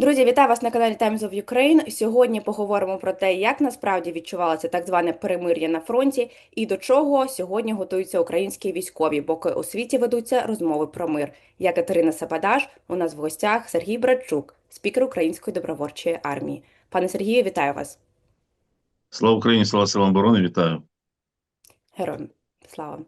Друзі, вітаю вас на каналі Times of Ukraine. Сьогодні поговоримо про те, як насправді відчувалося так зване перемир'я на фронті і до чого сьогодні готуються українські військові, поки у світі ведуться розмови про мир. Я Катерина Сабадаш. У нас в гостях Сергій Братчук, спікер Української добровольчої армії. Пане Сергію, вітаю вас. Слава Україні, слава силам оборони, вітаю. Героям слава.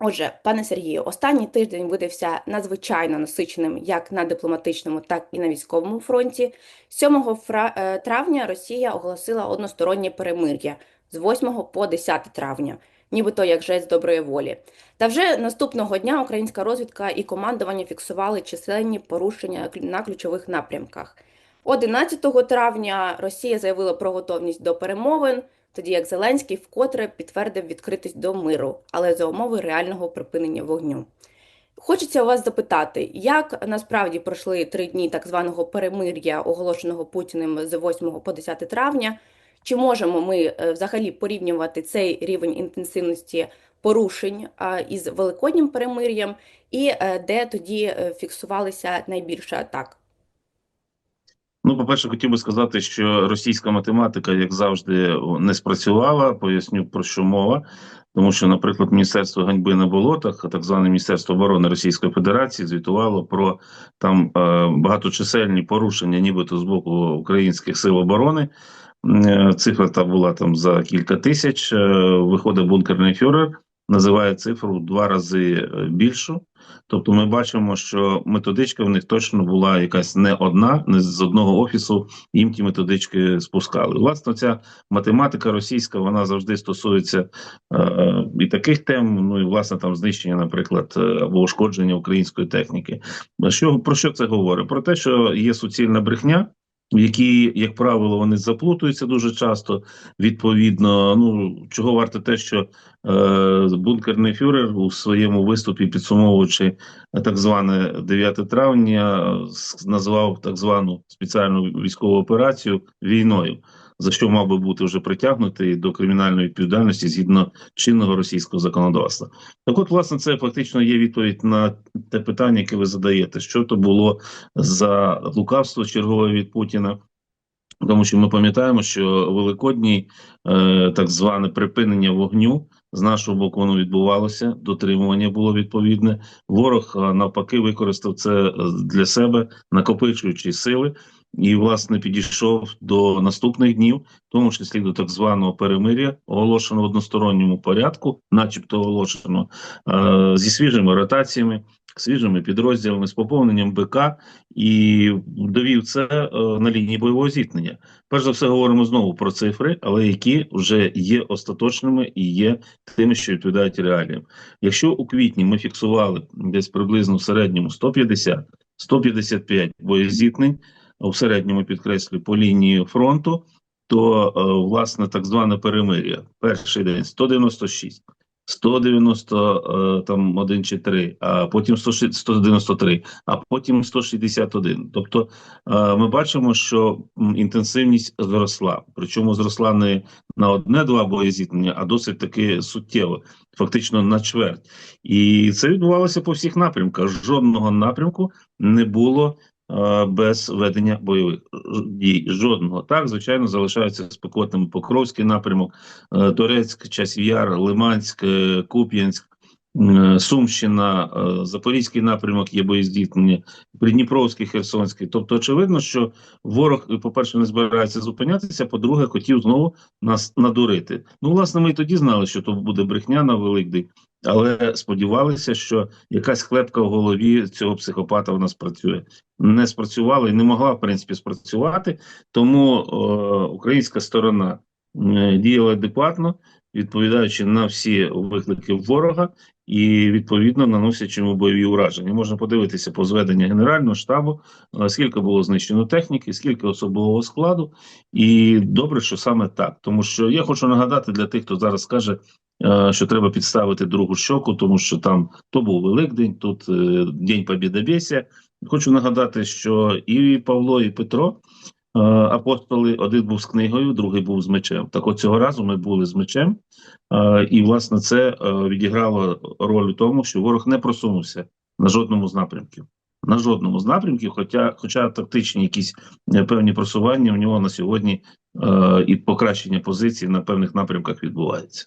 Отже, пане Сергію, останній тиждень видався надзвичайно насиченим як на дипломатичному, так і на військовому фронті. 7 фра- е, травня Росія оголосила одностороннє перемир'я з 8 по 10 травня, нібито як жест доброї волі. Та вже наступного дня українська розвідка і командування фіксували численні порушення на ключових напрямках. 11 травня Росія заявила про готовність до перемовин тоді як Зеленський вкотре підтвердив відкритість до миру, але за умови реального припинення вогню. Хочеться у вас запитати, як насправді пройшли три дні так званого перемир'я, оголошеного Путіним з 8 по 10 травня? Чи можемо ми е, взагалі порівнювати цей рівень інтенсивності порушень із великоднім перемир'ям, і е, де тоді е, фіксувалися найбільше атак? Ну, по-перше, хотів би сказати, що російська математика, як завжди, не спрацювала. Поясню про що мова. Тому що, наприклад, Міністерство ганьби на болотах, так зване Міністерство оборони Російської Федерації, звітувало про там е, багаточисельні порушення, нібито з боку українських сил оборони. Е, Цифра та була там за кілька тисяч. Е, Виходить бункерний фюрер, називає цифру в два рази е, більшу. Тобто, ми бачимо, що методичка в них точно була якась не одна, не з одного офісу їм ті методички спускали. Власне, ця математика російська вона завжди стосується е, і таких тем. Ну і власне там знищення, наприклад, е, або ушкодження української техніки. Що про що це говорить? Про те, що є суцільна брехня. В якій, як правило, вони заплутуються дуже часто. Відповідно, ну чого варте те, що е, бункерний фюрер у своєму виступі, підсумовуючи так зване 9 травня, назвав так звану спеціальну військову операцію війною, за що мав би бути вже притягнутий до кримінальної відповідальності згідно чинного російського законодавства. Так, от, власне, це фактично є відповідь на те питання, яке ви задаєте, що то було за лукавство чергове від Путіна. Тому що ми пам'ятаємо, що великодній е, так зване припинення вогню з нашого боку воно відбувалося, дотримування було відповідне. Ворог е, навпаки використав це е, для себе, накопичуючи сили, і власне підійшов до наступних днів, в тому числі до так званого перемиря, оголошеного в односторонньому порядку, начебто оголошено е, зі свіжими ротаціями, свіжими підрозділами, з поповненням БК і довів це е, на лінії бойового зіткнення. Перш за все, говоримо знову про цифри, але які вже є остаточними і є тими, що відповідають реаліям. Якщо у квітні ми фіксували десь приблизно в середньому 150-155 боєзіткнень, у середньому підкреслю по лінії фронту, то е, власне так зване перемир'я. Перший день 196. 190 е, там чи три, а потім 100 193, а потім 161. Тобто е, ми бачимо, що інтенсивність зросла. Причому зросла не на одне-два боєзіткнення, а досить таки суттєво, фактично на чверть. І це відбувалося по всіх напрямках. Жодного напрямку не було без ведення бойових дій. Жодного. Так, звичайно, залишаються спекотними Покровський напрямок, Турецьк, Торецьк, Часів Лиманськ, е, Куп'янськ. Е, Сумщина, е, Запорізький напрямок є боєздіткнення, Придніпровський, Херсонський. Тобто, очевидно, що ворог, по-перше, не збирається зупинятися, по-друге, хотів знову нас надурити. Ну, власне, ми і тоді знали, що то буде брехня на Великдень, але сподівалися, що якась клепка в голові цього психопата в нас працює. Не спрацювала і не могла, в принципі, спрацювати. Тому е, українська сторона е, діяла адекватно, відповідаючи на всі виклики ворога і відповідно наносячи йому бойові ураження. Можна подивитися по зведенню Генерального штабу, е, скільки було знищено техніки, скільки особового складу, і добре, що саме так. Тому що я хочу нагадати для тих, хто зараз скаже, е, що треба підставити другу щоку, тому що там то був Великдень, тут е, День Побєдобєсія. Хочу нагадати, що і Павло, і Петро. Е, Апостоли один був з книгою, другий був з мечем. Так от цього разу ми були з мечем, е, і власне це е, відіграло роль у тому, що ворог не просунувся на жодному з напрямків. на жодному з напрямків, хоча, хоча тактичні якісь певні просування в нього на сьогодні е, і покращення позицій на певних напрямках відбувається.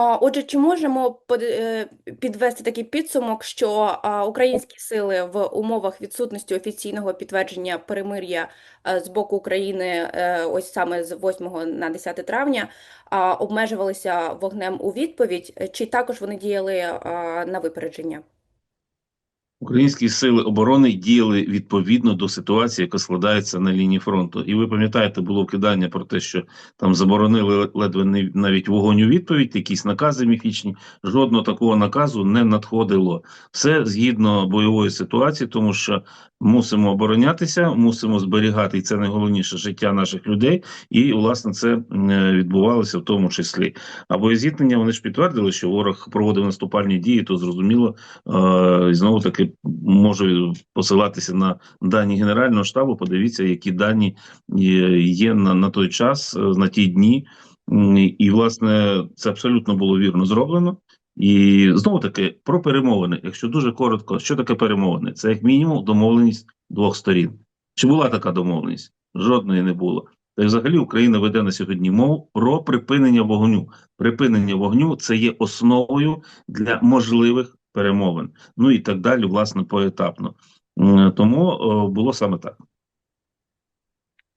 Отже, чи можемо е, підвести такий підсумок, що українські сили в умовах відсутності офіційного підтвердження перемир'я е, з боку України, е, ось саме з 8 на 10 травня, обмежувалися вогнем у відповідь, чи також вони діяли на випередження? Українські сили оборони діяли відповідно до ситуації, яка складається на лінії фронту. І ви пам'ятаєте, було кидання про те, що там заборонили ледве не навіть вогонь у відповідь, якісь накази міфічні. Жодного такого наказу не надходило. Все згідно бойової ситуації, тому що мусимо оборонятися, мусимо зберігати, і це найголовніше життя наших людей. І власне це відбувалося в тому числі. А боєзіткнення вони ж підтвердили, що ворог проводив наступальні дії, то зрозуміло. Е, знову таки можу посилатися на дані Генерального штабу. Подивіться, які дані є, є на, на той час, е, на ті дні. І, власне, це абсолютно було вірно зроблено. І знову таки про перемовини. Якщо дуже коротко, що таке перемовини? Це як мінімум домовленість двох сторін. Чи була така домовленість? Жодної не було. Та й взагалі Україна веде на сьогодні мову про припинення вогню. Припинення вогню це є основою для можливих перемовин. Ну і так далі, власне, поетапно. Тому було саме так.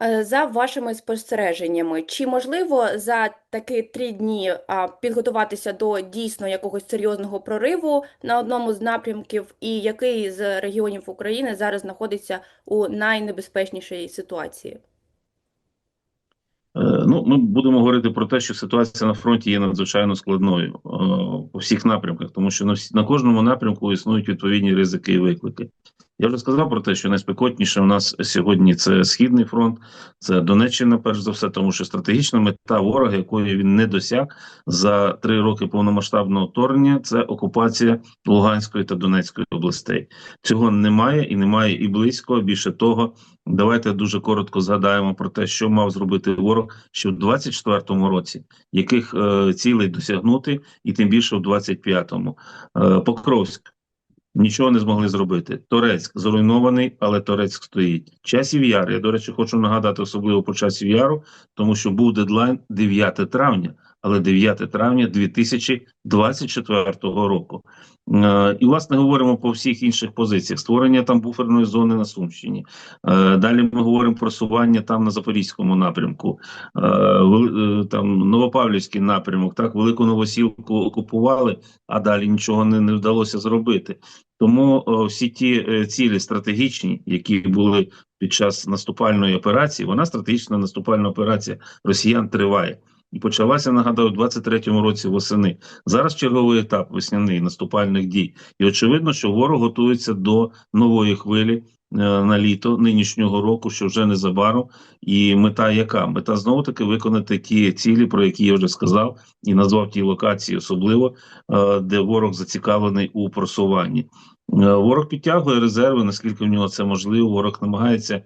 Е, За вашими спостереженнями, чи можливо за такі три дні підготуватися до дійсно якогось серйозного прориву на одному з напрямків, і який з регіонів України зараз знаходиться у найнебезпечнішій ситуації? Е, Ну, ми будемо говорити про те, що ситуація на фронті є надзвичайно складною е, по всіх напрямках, тому що на всі на кожному напрямку існують відповідні ризики і виклики. Я вже сказав про те, що найспекотніше у нас сьогодні це східний фронт, це Донеччина, перш за все, тому що стратегічна мета ворога, якої він не досяг за три роки повномасштабного вторгнення, це окупація Луганської та Донецької областей. Цього немає і немає і близько. Більше того, давайте дуже коротко згадаємо про те, що мав зробити ворог ще в 24-му році, яких е, цілей досягнути, і тим більше в 25-му. Е, Покровськ. Нічого не змогли зробити. Торецьк зруйнований, але Торецьк стоїть. Часів яр. Я, до речі, хочу нагадати особливо по часів яру, тому що був дедлайн 9 травня, але 9 травня 2024 року. Е, і, власне, говоримо по всіх інших позиціях: створення там буферної зони на Сумщині. Е, далі ми говоримо про сування там на Запорізькому напрямку, е, е, там Новопавлівський напрямок. Так, велику новосілку окупували, а далі нічого не, не вдалося зробити. Тому всі ті цілі стратегічні, які були під час наступальної операції, вона стратегічна наступальна операція росіян триває. І почалася, нагадаю, у 23-му році восени. Зараз черговий етап весняний наступальних дій. І очевидно, що ворог готується до нової хвилі е, на літо нинішнього року, що вже незабаром. І мета яка? Мета знову таки виконати ті цілі, про які я вже сказав, і назвав ті локації, особливо е, де ворог зацікавлений у просуванні. Е, Ворог підтягує резерви, наскільки в нього це можливо. Ворог намагається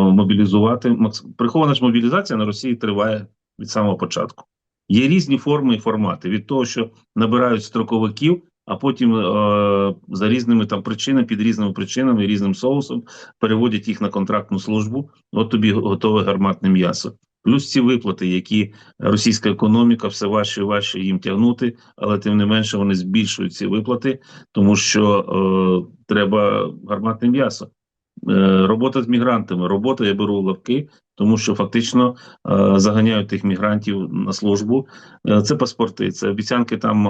мобілізувати. Прихована ж мобілізація на Росії триває від самого початку. Є різні форми і формати від того, що набирають строковиків, а потім е, за різними там причинами, під різними причинами, різним соусом переводять їх на контрактну службу. От тобі готове гарматне м'ясо. Плюс ці виплати, які російська економіка все важче і важче їм тягнути, але тим не менше вони збільшують ці виплати, тому що е, треба гарматне м'ясо. Е, робота з мігрантами, робота я беру в лавки, тому що фактично е, заганяють тих мігрантів на службу. Е, це паспорти, це обіцянки там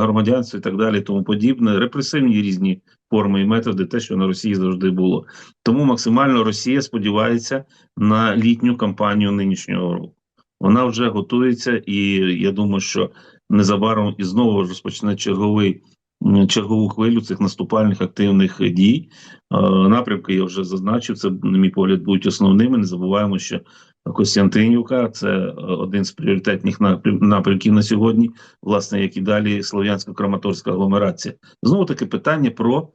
громадянства і так далі, тому подібне, репресивні різні форми і методи, те, що на Росії завжди було. Тому максимально Росія сподівається на літню кампанію нинішнього року. Вона вже готується, і я думаю, що незабаром і знову розпочне черговий чергову хвилю цих наступальних активних дій. Е, Напрямки я вже зазначив. Це, на мій погляд, будуть основними. Не забуваємо, що Костянтинівка це е, один з пріоритетних напрямків на сьогодні, власне, як і далі Слов'янсько-Краматорська агломерація. Знову таки питання про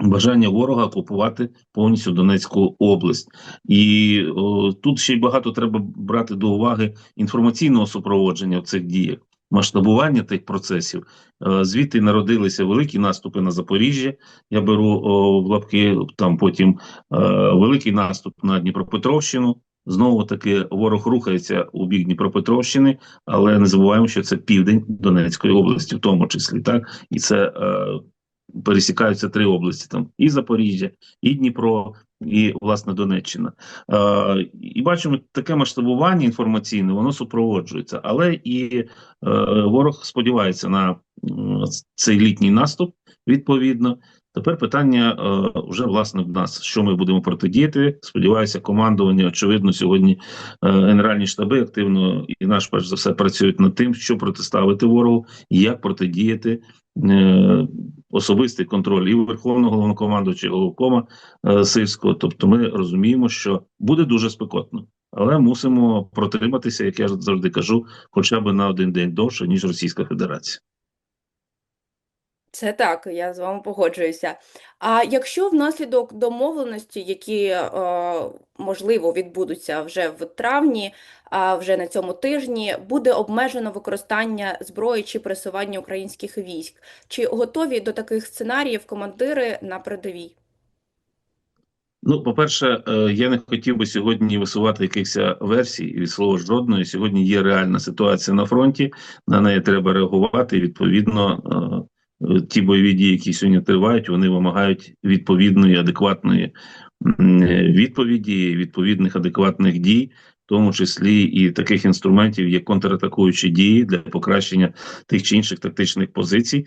бажання ворога окупувати повністю Донецьку область. І о, тут ще й багато треба брати до уваги інформаційного супроводження в цих діях. Масштабування тих процесів. Е, Звідти народилися великі наступи на Запоріжжя. Я беру в лапки там потім е, великий наступ на Дніпропетровщину. Знову таки ворог рухається у бік Дніпропетровщини, але не забуваємо, що це південь Донецької області, в тому числі, так і це е, пересікаються три області: там і Запоріжжя, і Дніпро, і власне Донеччина. Е, і бачимо таке масштабування інформаційне, воно супроводжується, але і е, ворог сподівається на цей літній наступ. Відповідно, тепер питання е, вже власне в нас, що ми будемо протидіяти. Сподіваюся, командування очевидно сьогодні е, генеральні штаби активно і наш перш за все працюють над тим, що протиставити ворогу, і як протидіяти. е, Особистий контроль і Верховного головнокомандуючого головкома е, Сирського. Тобто, ми розуміємо, що буде дуже спекотно, але мусимо протриматися, як я завжди кажу, хоча б на один день довше, ніж Російська Федерація. Це так, я з вами погоджуюся. А якщо внаслідок домовленості, які е, можливо відбудуться вже в травні, а вже на цьому тижні, буде обмежено використання зброї чи пересування українських військ, чи готові до таких сценаріїв командири на передовій? Ну, по-перше, е, я не хотів би сьогодні висувати якихось версій від слова жодної. Сьогодні є реальна ситуація на фронті, на неї треба реагувати. І, відповідно, е, ті бойові дії, які сьогодні тривають, вони вимагають відповідної адекватної відповіді, відповідних адекватних дій. В тому числі і таких інструментів, як контратакуючі дії для покращення тих чи інших тактичних позицій,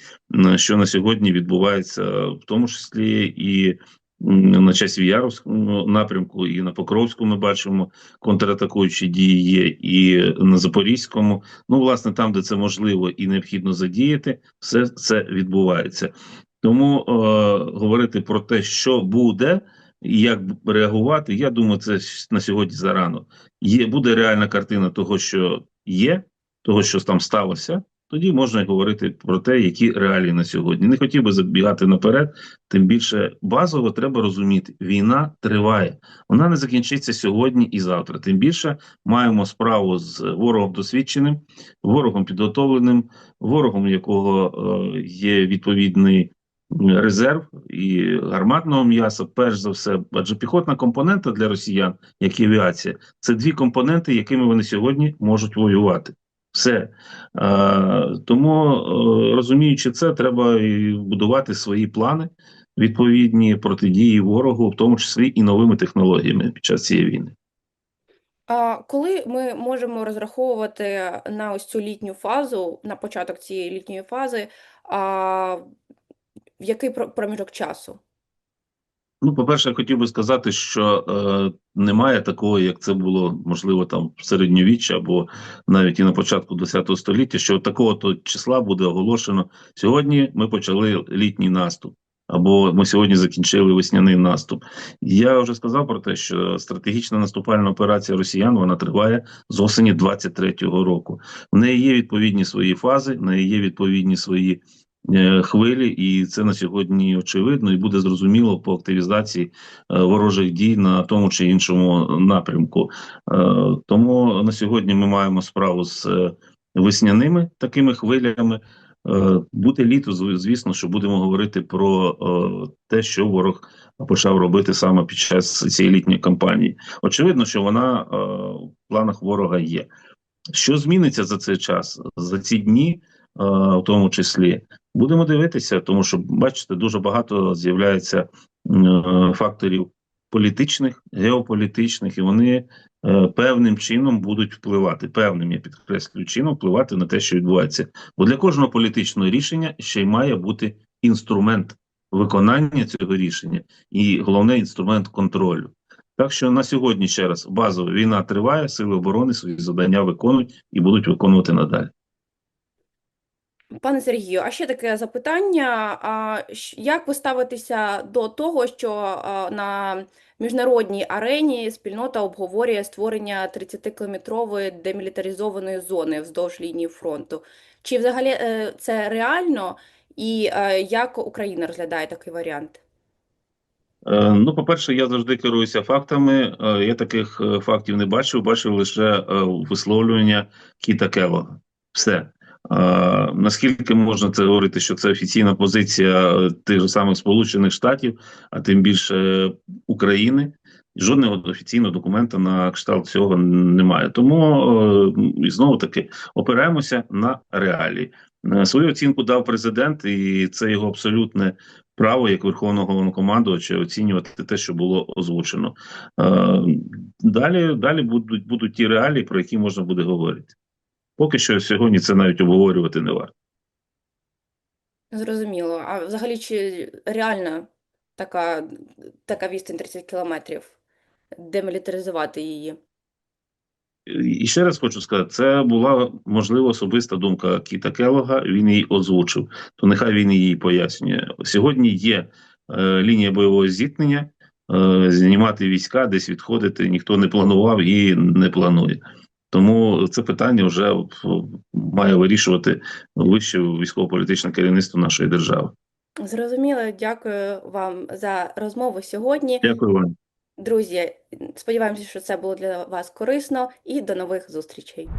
що на сьогодні відбувається, в тому числі і на часів Яровському напрямку, і на Покровському ми бачимо контратакуючі дії є, і на Запорізькому. Ну, власне, там, де це можливо і необхідно задіяти, все це відбувається. Тому е, говорити про те, що буде. І як реагувати, я думаю, це на сьогодні зарано. Є буде реальна картина того, що є, того, що там сталося. Тоді можна говорити про те, які реалії на сьогодні. Не хотів би забігати наперед. Тим більше базово треба розуміти, війна триває. Вона не закінчиться сьогодні і завтра. Тим більше маємо справу з ворогом досвідченим, ворогом підготовленим, ворогом, якого е, є відповідний резерв і гарматного м'яса, перш за все, адже піхотна компонента для росіян, як і авіація, це дві компоненти, якими вони сьогодні можуть воювати. Все а, тому, е, розуміючи це, треба і будувати свої плани відповідні протидії ворогу, в тому числі і новими технологіями під час цієї війни. Коли ми можемо розраховувати на ось цю літню фазу, на початок цієї літньої фази, а, в який про- проміжок часу? Ну, по-перше, хотів би сказати, що е, немає такого, як це було можливо там в середньовіччі або навіть і на початку ХХ століття, що такого то числа буде оголошено. Сьогодні ми почали літній наступ, або ми сьогодні закінчили весняний наступ. Я вже сказав про те, що стратегічна наступальна операція росіян вона триває з осені 23-го року. В неї є відповідні свої фази, в неї є відповідні свої хвилі, і це на сьогодні очевидно, і буде зрозуміло по активізації е, ворожих дій на тому чи іншому напрямку. Е, Тому на сьогодні ми маємо справу з е, весняними такими хвилями. Е, Буде літо, звісно, що будемо говорити про е, те, що ворог почав робити саме під час цієї літньої кампанії. Очевидно, що вона е, в планах ворога є. Що зміниться за цей час, за ці дні, е, в тому числі, будемо дивитися, тому що бачите, дуже багато з'являється е, факторів політичних, геополітичних, і вони е, певним чином будуть впливати. Певним я підкреслюю чином впливати на те, що відбувається. Бо для кожного політичного рішення ще й має бути інструмент виконання цього рішення, і головне інструмент контролю. Так що на сьогодні ще раз базова війна триває, сили оборони свої завдання виконують і будуть виконувати надалі. Пане Сергію, а ще таке запитання. А як ви ставитеся до того, що на міжнародній арені спільнота обговорює створення 30-кілометрової демілітаризованої зони вздовж лінії фронту? Чи взагалі е, це реально, і е, як Україна розглядає такий варіант? Е, Ну, по-перше, я завжди керуюся фактами. Я таких фактів не бачив, бачив лише висловлювання Кіта Келога. Все. Наскільки можна це говорити, що це офіційна позиція е, тих же самих Сполучених Штатів, а тим більше е, України? Жодного офіційного документа на кшталт цього немає. Тому е, і знову таки опираємося на реалії. Свою оцінку дав президент, і це його абсолютне право як верховного головнокомандувача оцінювати те, що було озвучено. Далі, далі будуть, будуть ті реалії, про які можна буде говорити. Поки що сьогодні це навіть обговорювати не варто. Зрозуміло. А взагалі, чи реальна така, така відстань 30 кілометрів? Демілітаризувати її? І ще раз хочу сказати, це була можливо особиста думка Кіта Келога. Він її озвучив. То нехай він її пояснює. Сьогодні є е, лінія бойового зіткнення. Е, знімати війська, десь відходити ніхто не планував і не планує. Тому це питання вже е, має вирішувати вище військово-політичне керівництво нашої держави. Зрозуміло. Дякую вам за розмову сьогодні. Дякую вам. Друзі, сподіваємося, що це було для вас корисно, і до нових зустрічей.